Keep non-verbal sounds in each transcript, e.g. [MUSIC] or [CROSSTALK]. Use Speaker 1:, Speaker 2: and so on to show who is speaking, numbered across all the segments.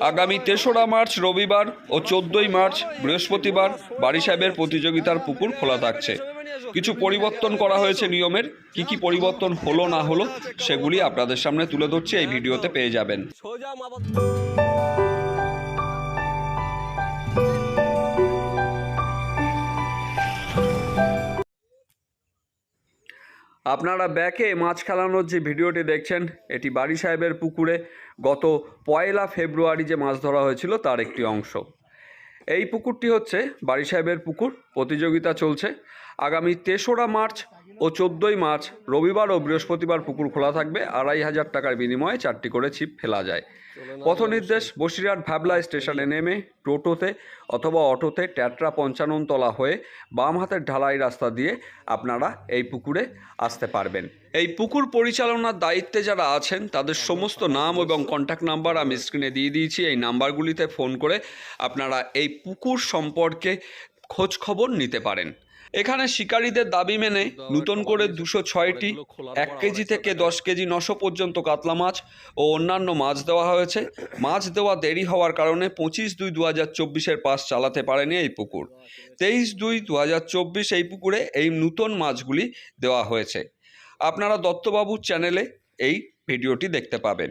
Speaker 1: আগামী তেসরা মার্চ, রবিবার ও চোদ্দই মার্চ, বৃহস্পতিবার বাড়ি সাহেবের প্রতিযোগিতার পুকুর খোলা থাকছে। কিছু পরিবর্তন করা হয়েছে নিয়মের। কি কি পরিবর্তন হলো, না হলো, সেগুলি আপনাদের সামনে তুলে ধরছে। এই ভিডিওতে পেয়ে যাবেন। আপনারা ব্যাকে মাছ খেলানোর যে ভিডিওটি দেখছেন, এটি বাড়ি সাহেবের পুকুরে গত পয়লা ফেব্রুয়ারি যে মাছ ধরা হয়েছিল তার একটি অংশ। এই পুকুরটি হচ্ছে বাড়ি সাহেবের পুকুর, প্রতিযোগিতা চলছে। আগামী তেসরা মার্চ ও চোদ্দোই মার্চ রবিবার ও বৃহস্পতিবার পুকুর খোলা থাকবে। আড়াই হাজার টাকার বিনিময়ে চারটি করে ছিপ ফেলা যায়। পথ নির্দেশ বসিরহাট ভ্যাবলা স্টেশনে নেমে টোটোতে অথবা অটোতে ট্যাট্রা পঞ্চাননতলা হয়ে বাম হাতের ঢালাই রাস্তা দিয়ে আপনারা এই পুকুরে আসতে পারবেন। এই পুকুর পরিচালনার দায়িত্বে যারা আছেন তাদের সমস্ত নাম এবং কন্ট্যাক্ট নাম্বার আমি স্ক্রিনে দিয়ে দিয়েছি। এই নাম্বারগুলিতে ফোন করে আপনারা এই পুকুর সম্পর্কে খোঁজ খবর নিতে পারেন। এখানে শিকারীদের দাবি মেনে নতুন করে দুশো ছয়টি এক কেজি থেকে দশ কেজি নশো পর্যন্ত কাতলা মাছ ও অন্যান্য মাছ দেওয়া হয়েছে। মাছ দেওয়া দেরি হওয়ার কারণে পঁচিশ দুই দু হাজার চব্বিশের পাস চালাতে পারেনি এই পুকুর। তেইশ দুই দু হাজার চব্বিশ এই পুকুরে এই নূতন মাছগুলি দেওয়া হয়েছে। আপনারা দত্তবাবুর চ্যানেলে এই ভিডিওটি দেখতে পাবেন।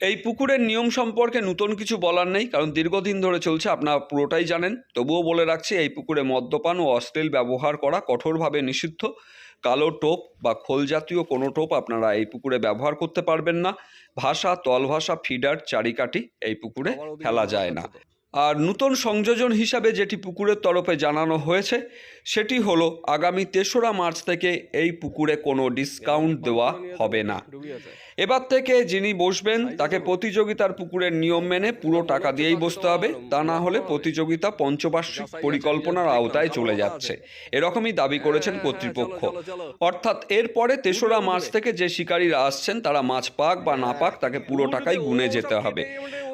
Speaker 1: এই পুকুরের নিয়ম সম্পর্কে নতুন কিছু বলার নেই কারণ দীর্ঘদিন ধরে চলছে আপনারা পুরোটাই জানেন। তবুও বলে রাখছি এই পুকুরে মদ্যপান ও অশ্লীল ব্যবহার করা কঠোরভাবে নিষিদ্ধ। কালো টোপ বা খোল জাতীয় কোনো টোপ আপনারা এই পুকুরে ব্যবহার করতে পারবেন না। ভাষা তল ভাষা ফিডার চারিকাটি এই পুকুরে ফেলা যায় না। আর নূতন সংযোজন হিসাবে যেটি পুকুরের তরফে জানানো হয়েছে, সেটি হলো আগামী তেসরা মার্চ থেকে এই পুকুরে কোনো ডিসকাউন্ট দেওয়া হবে না। এবার থেকে যিনি বসবেন, তাকে প্রতিযোগিতার পুকুরের নিয়ম মেনে পুরো টাকা দিয়েই বসতে হবে। তা না হলে প্রতিযোগিতা পঞ্চবার্ষিক পরিকল্পনার আওতায় চলে যাচ্ছে। এরকমই দাবি করেছেন কর্তৃপক্ষ। অর্থাৎ এরপরে তেসরা মার্চ থেকে যে শিকারীরা আসছেন, তারা মাছ পাক বা না পাক তাকে পুরো টাকাই গুনে যেতে হবে।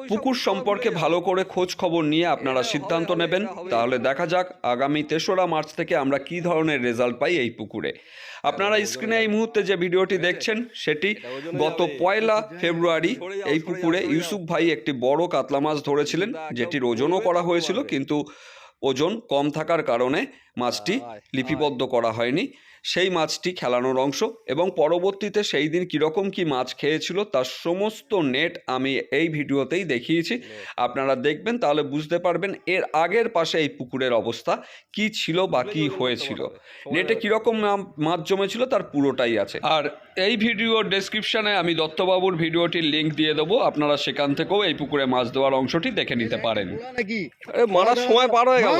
Speaker 1: পুকুর সম্পর্কে ভালো করে খোঁজ খবর নিয়ে আপনারা সিদ্ধান্ত নেবেন। তাহলে দেখা যাক আগামী তেসরা মার্চ থেকে আমরা কি ধরনের রেজাল্ট পাই এই পুকুরে। আপনারা স্ক্রিনে এই মুহূর্তে যে ভিডিওটি দেখছেন সেটি গত পয়লা ফেব্রুয়ারি এই পুকুরে ইউসুফ ভাই একটি বড় কাতলা মাছ ধরেছিলেন যেটির ওজনও করা হয়েছিল কিন্তু ওজন কম থাকার কারণে মাছটি লিপিবদ্ধ করা হয়নি। সেই মাছটি খেলানোর অংশ এবং পরবর্তীতে সেই দিন কীরকম কি মাছ খেয়েছিল তার সমস্ত নেট আমি এই ভিডিওতেই দেখিয়েছি। আপনারা দেখবেন তাহলে বুঝতে পারবেন এর আগের পাশে এই পুকুরের অবস্থা কি ছিল বা কি হয়েছিল। নেটে কীরকম মাছ জমেছিল তার পুরোটাই আছে। আর এই ভিডিওর ডেসক্রিপশনে আমি দত্তবাবুর ভিডিওটির লিঙ্ক দিয়ে দেবো আপনারা সেখান থেকেও এই পুকুরে মাছ দেওয়ার অংশটি দেখে নিতে পারেন।
Speaker 2: মারার সময় পার হয়ে গেল।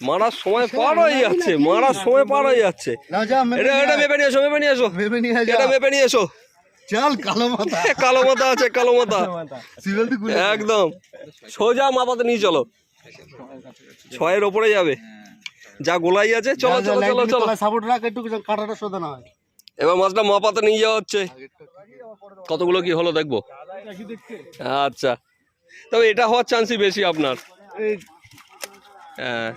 Speaker 2: মারার সময় পার হয়ে যাচ্ছে মারার সময় পার হয়ে যাচ্ছে। এটা এটা মেপে নিয়ে এসো মেপে নিয়ে এসো।
Speaker 3: ভেবে নিয়ে
Speaker 2: এটা মেপে নিয়ে এসো।
Speaker 3: চল কালো মাথা। [LAUGHS]
Speaker 2: কালো মাথা আছে কালো মাথা। একদম। সোজা মাপাতে নিয়ে চলো। ছয়ের ওপরে যাবে। যা গোলাই আছে চলো চলো চলো চলো।
Speaker 3: সাপোর্ট রাখ একটু কাটাটা শোধন হয়।
Speaker 2: এবার মাছটা মাপাতে নিয়ে যাওয়া হচ্ছে। কতগুলো কি হলো দেখব? আচ্ছা। তবে এটা হওয়ার চান্সই বেশি আপনার। হ্যাঁ।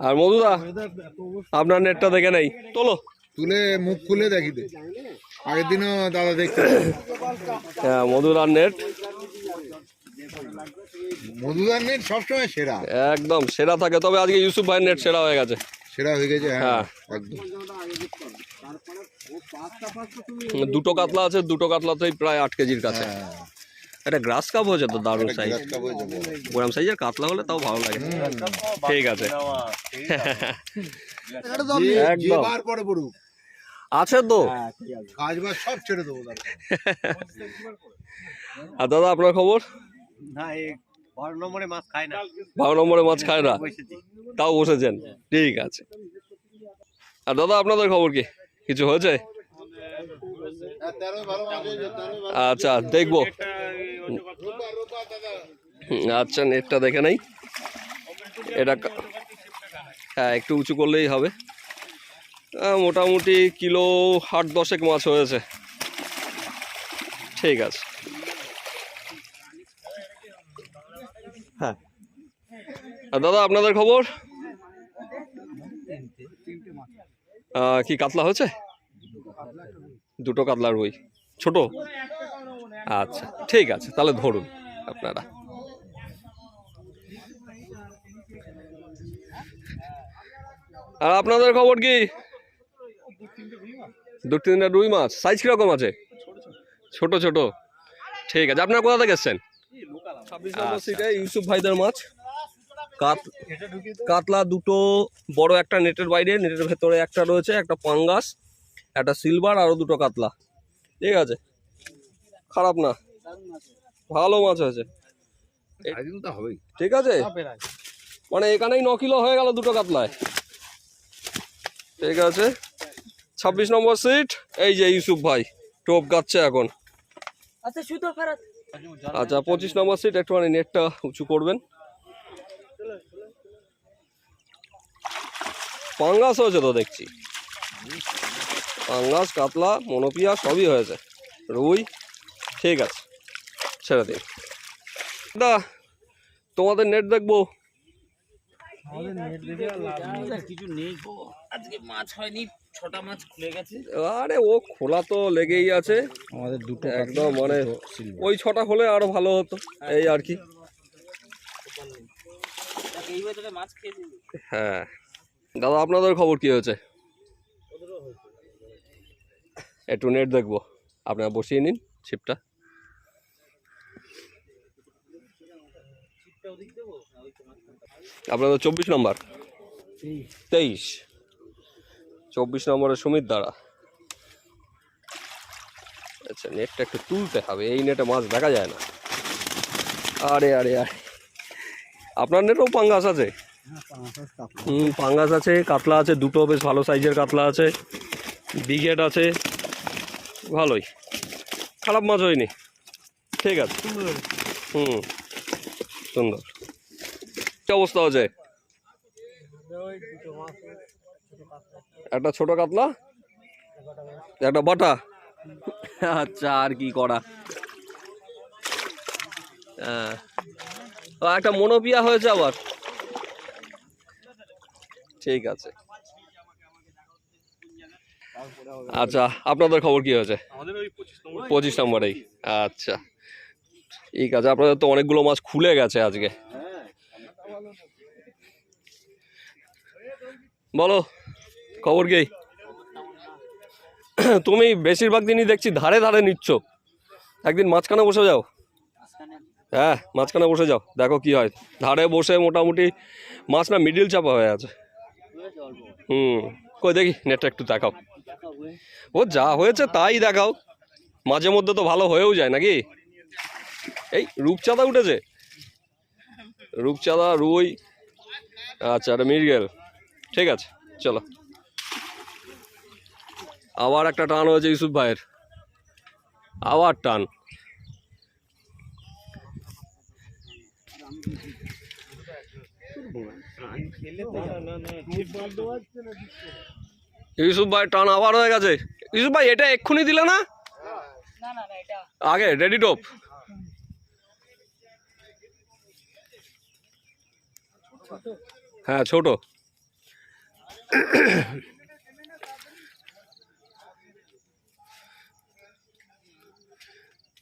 Speaker 2: আর মধুদা আপনার নেটটা দেখে নেই। তোলো।
Speaker 4: তুলে মুখ খুলে দেখি দে। আগের দিনও দাদা দেখতে
Speaker 2: হ্যাঁ মধুদার নেট।
Speaker 4: মধুদার নেট সবসময় সেরা।
Speaker 2: একদম সেরা থাকে। তবে আজকে ইউসুফ ভাইয়ের নেট সেরা হয়ে গেছে।
Speaker 4: সেরা হয়ে গেছে
Speaker 2: হ্যাঁ।
Speaker 4: হ্যাঁ। একদম।
Speaker 2: দুটো কাতলা আছে দুটো কাতলাতেই প্রায় আট কেজির কাছে।
Speaker 4: হ্যাঁ
Speaker 2: এটা গ্রাস কাপ হয়েছে তো দারুণ সাইজ
Speaker 4: হয়ে।
Speaker 2: গোরাম সাইজের কাতলা হলে তাও ভালো লাগে। ঠিক আছে। একদম। আছে তো।
Speaker 4: সব ছেড়ে দেবো [LAUGHS]
Speaker 2: আর দাদা আপনার খবর?
Speaker 3: না বারো নম্বরে মাছ খায় না।
Speaker 2: বারো নম্বরে মাছ খায় না? তাও বসেছেন? ঠিক আছে। আর দাদা আপনাদের খবর কি? কিছু হয়েছে
Speaker 4: হ্যাঁ, তেরো ভালো মাছ হয়েছে, তেরো ভালো।
Speaker 2: আচ্ছা দেখব। আচ্ছা নেটটা দেখে নেই। এটা হ্যাঁ একটু উঁচু করলেই হবে। মোটামুটি কিলো আট দশেক মাছ হয়েছে। ঠিক আছে। হ্যাঁ। আর দাদা, আপনাদের খবর? কি কাতলা হয়েছে? দুটো কাতলা রুই। ছোট? আচ্ছা ঠিক আছে তাহলে ধরুন আপনারা। আর আপনাদের খবর কি? দু তিনটা রুই মাছ। সাইজ কীরকম আছে? ছোট ছোট। ঠিক আছে আপনারা কোথা থেকে এসছেন? ইউসুফ ভাইদের মাছ। কাত কাতলা দুটো বড় একটা নেটের বাইরে নেটের ভেতরে একটা রয়েছে একটা পাঙ্গাস। একটা সিলভার আরও দুটো কাতলা। ঠিক আছে? খারাপ না। ভালো মাছ হয়েছে। ঠিক আছে? মানে এখানেই ন কিলো হয়ে গেল দুটো কাতলায়। ঠিক আছে? ছাব্বিশ নম্বর সিট এই যে ইউসুফ ভাই টোপ গাচ্ছে এখন।
Speaker 5: আচ্ছা
Speaker 2: আচ্ছা পঁচিশ নম্বর সিট একটুখানি নেটটা উঁচু করবেন। পাঙ্গাস হয়েছে তো দেখছি। পাঙ্গাস কাতলা মনোপিয়া সবই হয়েছে। রুই ঠিক আছে ছেড়ে দিন। দা তোমাদের নেট দেখব?
Speaker 5: কিছু নেই গো। আজকে মাছ হয়নি ছটা মাছ খুলে গেছে।
Speaker 2: আরে ও খোলা তো লেগেই আছে।
Speaker 3: আমাদের দুটো
Speaker 2: একদম মানে ওই ছটা হলে আরও ভালো হতো এই আর কি। হ্যাঁ। দাদা আপনাদের খবর কি হয়েছে। একটু নেট দেখব। আপনারা বসিয়ে নিন ছিপটা আপনাদের চব্বিশ নম্বর। তেইশ। চব্বিশ নম্বরের সুমিত দ্বারা আচ্ছা নেটটা একটু তুলতে হবে, এই নেটে মাছ দেখা যায় না। আরে আরে আরে। আপনার নেটেও পাঙ্গাস আছে? হুম, পাঙ্গাস আছে, কাতলা আছে, দুটো বেশ ভালো সাইজের কাতলা আছে। বিগেট আছে। ভালোই। খারাপ মাছ হয়নি। ঠিক আছে। হুম। সুন্দর। কি অবস্থা আছে? একটা ছোট কাতলা? একটা বাটা? আচ্ছা আর কি করা? হ্যাঁ। একটা মনোপিয়া হয়েছে আবার। ঠিক আছে। আচ্ছা আপনাদের খবর কি হয়েছে? পঁচিশ নম্বরেই। আচ্ছা ঠিক আছে আপনাদের তো অনেকগুলো মাছ খুলে গেছে আজকে। বলো খবর কি? তুমি বেশিরভাগ দিনই দেখছি ধারে ধারে নিচ্ছ। একদিন মাঝখানে বসে যাও। হ্যাঁ মাঝখানে বসে যাও দেখো কি হয়। ধারে বসে মোটামুটি মাছ না মিডিল চাপা হয়ে আছে। হুম কই দেখি নেটটা একটু দেখাও। ও যা হয়েছে তাই দেখাও। মাঝে মধ্যে তো ভালো হয়েও যায় নাকি? এই রূপচাঁদা উঠেছে? রূপচাঁদা, রুই। আচ্ছা একটা মির্গেল ঠিক আছে, চলো। আবার একটা টান হয়েছে ইউসুফ ভাইয়ের। আবার টান। ইউসুফ ভাই টান আবার হয়ে গেছে। ইউসুফ ভাই এটা এক্ষুনি দিলে না? আগে রেডি টোপ হ্যাঁ ছোট।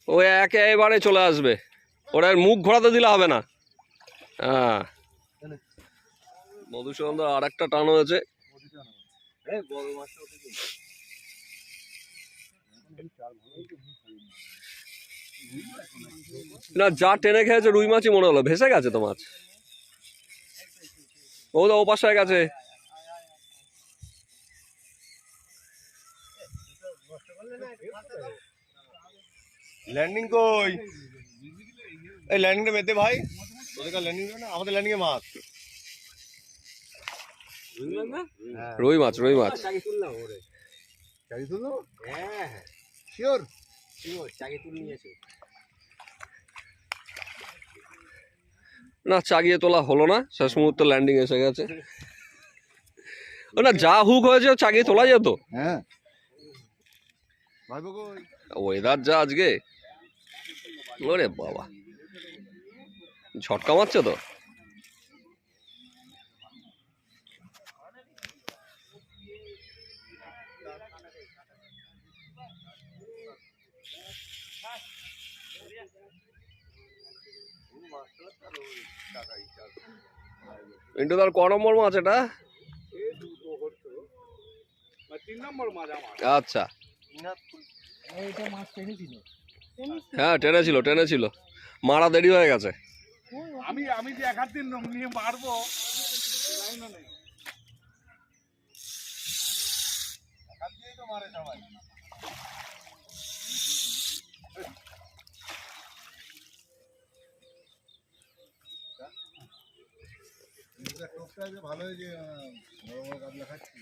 Speaker 2: ও একে একেবারে চলে আসবে। ওরা মুখ ঘোরাতে দিলে হবে না। হ্যাঁ। মধুসূদন আর একটা টান হয়েছে। না যা টেনে খেয়েছে রুই মাছই মনে হলো। ভেসে গেছে তো মাছ। ও তো ও পাশে গেছে।
Speaker 3: ল্যান্ডিং কই? এই ল্যান্ডিংটা মেতে ভাই। ওদের ল্যান্ডিং না? আমাদের ল্যান্ডিং এ মাছ।
Speaker 2: রুই মাছ রুই মাছ।
Speaker 3: চাকি তুললো? হ্যাঁ শিওর?
Speaker 2: না চাগিয়ে তোলা হলো না। শেষ মুহূর্তে ল্যান্ডিং এসে গেছে। ও না যা হুক হয়েছে চাগিয়ে তোলা যেত।
Speaker 4: হ্যাঁ।
Speaker 2: ওয়েদার যা আজকে। ওরে বাবা। ঝটকা মারছে তো? পিন্টু তার ক নম্বর মাছ এটা? আচ্ছা। হ্যাঁ টেনেছিল টেনেছিল মারা দেরি হয়ে গেছে।
Speaker 6: আমি আমি যে এক দিন নিয়ে মারবো
Speaker 4: ভালো হয়েছে বড় বড় কাতলা খাচ্ছি